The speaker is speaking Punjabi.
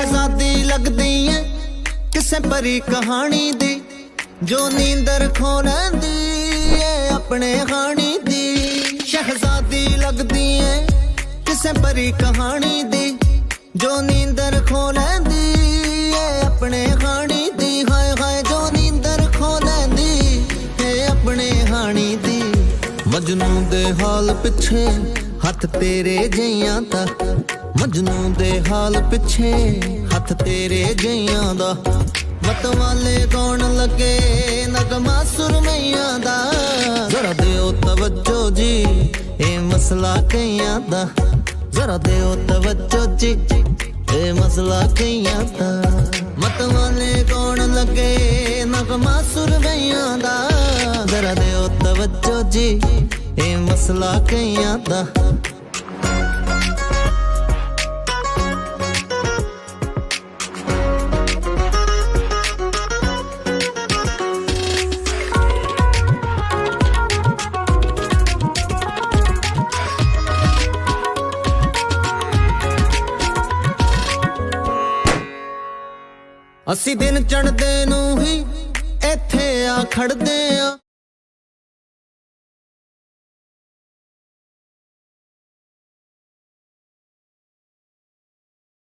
ਸ਼ਹਿਜ਼ਾਦੀ ਲੱਗਦੀ ਐ ਕਿਸੇ ਪਰੀ ਕਹਾਣੀ ਦੀ, ਜੋ ਨੀਂਦਰ ਖੋ ਲੈਂਦੀ ਐ ਆਪਣੇ ਹਾਣੀ ਦੀ। ਸ਼ਹਿਜ਼ਾਦੀ ਲੱਗਦੀ ਐ ਕਿਸੇ ਪਰੀ ਕਹਾਣੀ ਦੀ, ਜੋ ਨੀਂਦਰ ਖੋ ਲੈਂਦੀ ਐ ਆਪਣੇ ਹਾਣੀ ਦੀ। ਹਾਏ ਹਾਏ, ਜੋ ਨੀਂਦਰ ਖੋ ਲੈਂਦੀ ਐ ਆਪਣੇ ਹਾਣੀ ਦੀ। ਮਜਨੂ ਦੇ ਹਾਲ ਪਿੱਛੇ ਹੱਥ ਤੇਰੇ ਜਈਆਂ ਦਾ ਮਜਨੂ ਦੇ ਹਾਲ ਪਿੱਛੇ ਹੱਥ ਤੇਰੇ ਗਈਆਂ ਦਾ। ਮਤਵਾਲੇ ਗਾਉਣ ਲੱਗੇ, ਨਗਮਾ ਸੁਰਮਈਆਂ ਦਾ। ਜ਼ਰਾ ਦਿਓ ਤਵੱਜੋ ਜੀ, ਇਹ ਮਸਲਾ ਕਈਆਂ ਦਾ। ਜ਼ਰਾ ਦਿਓ ਤਵੱਜੋ ਜੀ, ਇਹ ਮਸਲਾ ਕਈਆਂ ਦਾ। ਮਤਵਾਲੇ ਗਾਉਣ ਲੱਗੇ, ਨਗਮਾ ਸੁਰਮਈਆਂ ਦਾ। ਜ਼ਰਾ ਦਿਓ ਤਵੱਜੋ ਜੀ, ਇਹ ਮਸਲਾ ਕਈਆਂ ਦਾ। ਅਸੀਂ ਦਿਨ ਚੜਦੇ ਨੂੰ ਹੀ ਇੱਥੇ ਆ ਖੜਦੇ ਆ।